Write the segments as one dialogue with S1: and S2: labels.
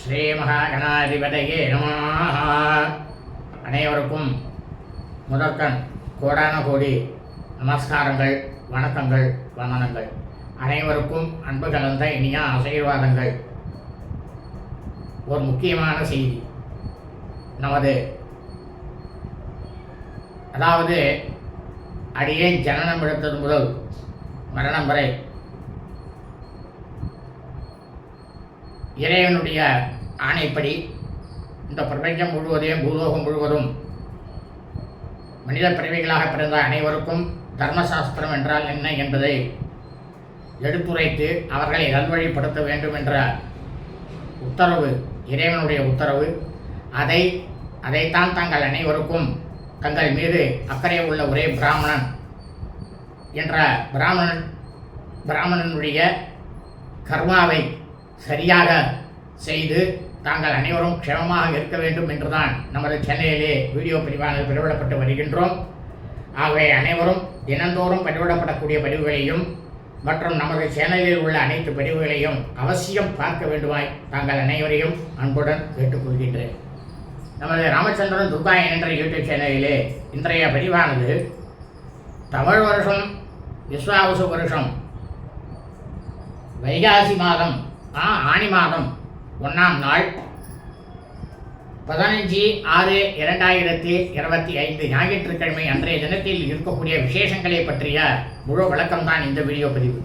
S1: ஸ்ரீ மகாகணாதிபதியே நம. அனைவருக்கும் முதற்கண் கோடான கோடி நமஸ்காரங்கள் வணக்கங்கள் வந்தனங்கள். அனைவருக்கும் அன்பு கலந்த இனிய ஆசீர்வாதங்கள். ஒரு முக்கியமான செய்தி. நமது அதாவது அடியே ஜனனம் எடுத்தது முதல் மரணம் வரை இறைவனுடைய ஆணைப்படி இந்த பிரபஞ்சம் முழுவதையும் பூலோகம் முழுவதும் மனித பிறவிகளாக பிறந்த அனைவருக்கும் தர்மசாஸ்திரம் என்றால் என்ன என்பதை எடுத்துரைத்து அவர்களை நல்வழிப்படுத்த வேண்டும் என்ற உத்தரவு இறைவனுடைய உத்தரவு. அதை அதைத்தான் தங்கள் அனைவருக்கும் தங்கள் மீது அக்கறை உள்ள ஒரே பிராமணன் என்ற பிராமணன் பிராமணனுடைய கர்மாவை சரியாக செய்து தாங்கள் அனைவரும் க்ஷமமாக இருக்க வேண்டும் என்றுதான் நமது சென்னையிலே வீடியோ பதிவானது பதிவிடப்பட்டு வருகின்றோம். ஆகவே அனைவரும் தினந்தோறும் பதிவிடப்படக்கூடிய பதிவுகளையும் மற்றும் நமது சேனலில் உள்ள அனைத்து பதிவுகளையும் அவசியம் பார்க்க வேண்டுமாய் தாங்கள் அனைவரையும் அன்புடன் கேட்டுக்கொள்கின்றேன். நமது ராமச்சந்திரன் துபாய் என்ற யூடியூப் சேனலிலே இன்றைய பதிவானது தமிழ் வருஷம் விஸ்வாவசு வருஷம் வைகாசி மாதம் ஆ ஆணி மாதம் ஒன்றாம் நாள். பதினஞ்சு ஆறு இரண்டாயிரத்தி இருபத்தி ஐந்து ஞாயிற்றுக்கிழமை அன்றைய தினத்தில் இருக்கக்கூடிய விசேஷங்களை பற்றிய முழு விளக்கம்தான் இந்த வீடியோ பதிவு.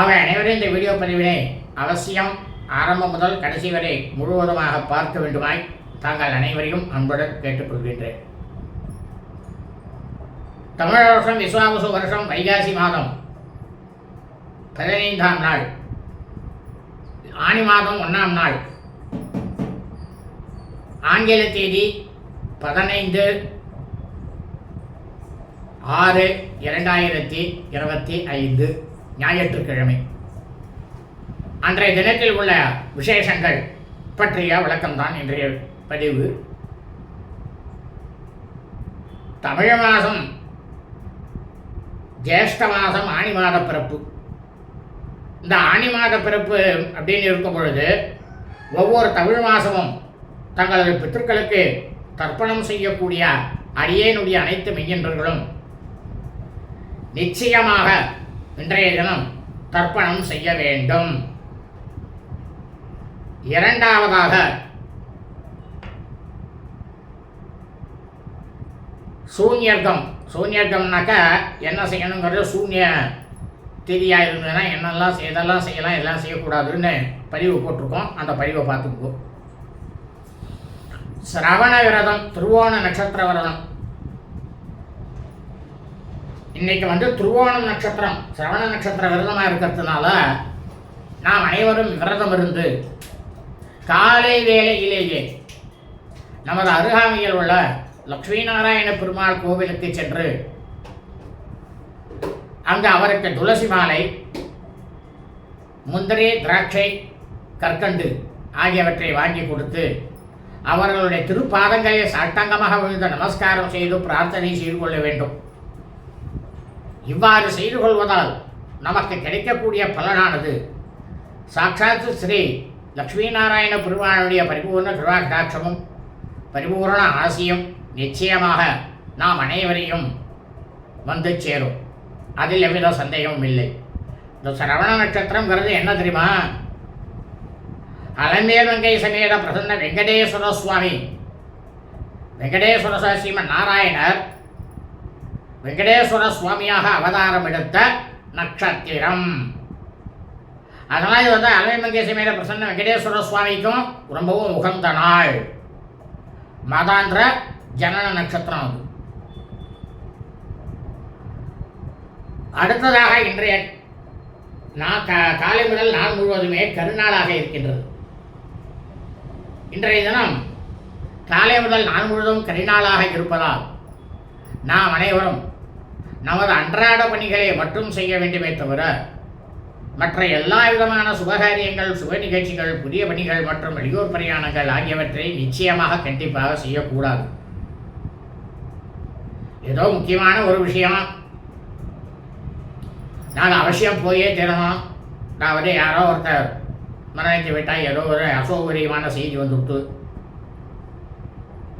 S1: ஆக அனைவரும் இந்த வீடியோ பதிவினை அவசியம் ஆரம்பம் முதல் கடைசி வரை முழுவதுமாக பார்க்க வேண்டுமாய் தாங்கள் அனைவரையும் அன்புடன் கேட்டுக்கொள்கின்றேன். தமிழ் வருஷம் விஸ்வாவசு வருஷம் வைகாசி மாதம். பதினைந்தாம் நாள். ஆணி மாதம் ஒன்றாம் நாள். ஆங்கில தேதி பதினைந்து ஆறு இரண்டாயிரத்தி இருபத்தி ஐந்து ஞாயிற்றுக்கிழமை. அன்றைய தினத்தில் உள்ள விசேஷங்கள் பற்றிய விளக்கம்தான் இன்றைய பதிவு. தமிழ் மாதம் ஜேஷ்ட மாதம் ஆணி மாத பிறப்பு. இந்த ஆணி மாத பிறப்பு அப்படின்னு இருக்கும் பொழுது ஒவ்வொரு தமிழ் மாதமும் தங்களது பித்தர்களுக்கு தர்ப்பணம் செய்யக்கூடிய அடியேனுடைய அனைத்து மெய்யன்றர்களும் நிச்சயமாக இன்றைய தினம் தர்ப்பணம் செய்ய வேண்டும். இரண்டாவதாக சூன்யர்க்கம். சூன்யர்க்கம்னாக்கா என்ன செய்யணுங்கிறது? சூன்ய திதியாக இருந்ததுன்னா என்னெல்லாம் எதெல்லாம் செய்யலாம் எல்லாம் செய்யக்கூடாதுன்னு பதிவு போட்டிருக்கோம். அந்த பதிவை பார்த்துக்கோ. சிரவண விரதம் திருவோண நட்சத்திர விரதம். இன்னைக்கு வந்து திருவோணம் நட்சத்திரம் சிரவண நட்சத்திர விரதமாக இருக்கிறதுனால நாம் அனைவரும் விரதம் இருந்து காலை வேளையிலேயே நமது அருகாமையில் உள்ள லக்ஷ்மி நாராயண பெருமாள் கோவிலுக்கு சென்று அங்கு அவருக்கு துளசி மாலை முந்திரி திராட்சை கற்கண்டு ஆகியவற்றை வாங்கி கொடுத்து அவர்களுடைய திருப்பாதங்களை சாட்டங்கமாக விழுந்த நமஸ்காரம் செய்து பிரார்த்தனை செய்து கொள்ள வேண்டும். இவ்வாறு செய்து கொள்வதால் நமக்கு கிடைக்கக்கூடிய பலனானது சாட்சாத்து ஸ்ரீ லக்ஷ்மி நாராயண பெருமானுடைய பரிபூர்ண கிருவாகடாட்சமும் பரிபூர்ண ஆசியும் நிச்சயமாக நாம் அனைவரையும் வந்து சேரும். அதில் எவ்வித சந்தேகமும் இல்லை. இந்த சரவண நட்சத்திரங்கிறது என்ன தெரியுமா? அலமேல் வெங்கை சமேத பிரசன்ன வெங்கடேஸ்வர சுவாமி. வெங்கடேஸ்வர சீமன் நாராயணர் வெங்கடேஸ்வர சுவாமியாக அவதாரம் எடுத்த நட்சத்திரம். அதனால் இது வந்து அலமேல் சமேத பிரசன்ன வெங்கடேஸ்வர சுவாமிக்கும் ரொம்பவும் உகந்த நாள். மாதாந்திர ஜனன நட்சத்திரம் அது. அடுத்ததாக இன்றைய நான் கா காலை முதல் நாள் முழுவதுமே கருநாளாக இருக்கின்றது. இன்றைய தினம் காலை முதல் நாள் முழுவதும் கரிநாளாக இருப்பதால் நாம் அனைவரும் நமது அன்றாட பணிகளை மட்டும் செய்ய வேண்டுமே தவிர மற்ற எல்லா விதமான சுபகாரியங்கள் சுப நிகழ்ச்சிகள் புதிய பணிகள் மற்றும் வெளியூர் பிரயாணங்கள் ஆகியவற்றை நிச்சயமாக கண்டிப்பாக செய்யக்கூடாது. ஏதோ முக்கியமான ஒரு விஷயம் நாங்கள் அவசியம் போயே தீரணும் வந்து யாரோ ஒருத்தர் மரணித்து விட்டால் ஏதோ ஒரு அசௌகரியமான செய்தி வந்துவிட்டு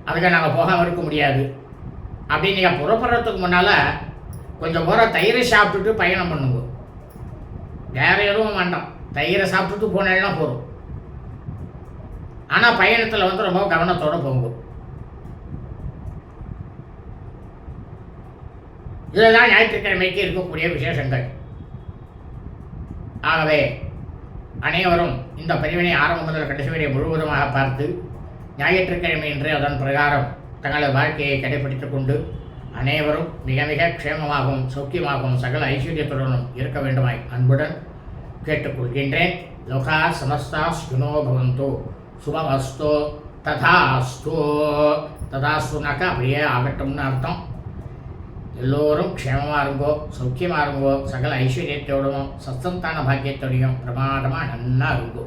S1: அதுக்கு நாங்கள் போகாமல் இருக்க முடியாது. அப்படின்னு நீங்கள் புறப்படுறதுக்கு முன்னால் கொஞ்சம் போகிற தயிரை சாப்பிட்டுட்டு பயணம் பண்ணுங்க. வேற எதுவும் வேண்டாம். தயிரை சாப்பிட்டுட்டு போனேன்னா போதும். ஆனால் பயணத்தில் வந்து ரொம்ப கவனத்தோடு போங்க. இதுதான் ஞாயிற்றுக்கிழமைக்கு இருக்கக்கூடிய விசேஷங்கள். ஆகவே அனைவரும் இந்த பதிவினை ஆரம்பம் முதல் கடைசி வரை முழுவதுமாக பார்த்து ஞாயிற்றுக்கிழமை என்று அதன் பிரகாரம் தங்களது வாழ்க்கையை கடைபிடித்துக் கொண்டு அனைவரும் மிக மிக க்ஷேமமாகவும் சௌக்கியமாகவும் சகல ஐஸ்வர்யத்துடனும் இருக்க வேண்டுமாய் அன்புடன் கேட்டுக்கொள்கின்றேன். லோகா சமஸ்தா சுனோ பவந்தோ. சுபமஸ்தோ. ததாஸ்தோ. ததாஸ்துனாக்கா அப்படியே ஆகட்டும்னு அர்த்தம். எல்லோரும் க்ஷேமமாக இருங்கோ சௌக்கியமாக இருங்கோ சகல ஐஸ்வர்யத்தோடவும் சத்தந்தான பாக்கியத்தோடையும் பிரமாதமாக நன்னா இருங்கோ.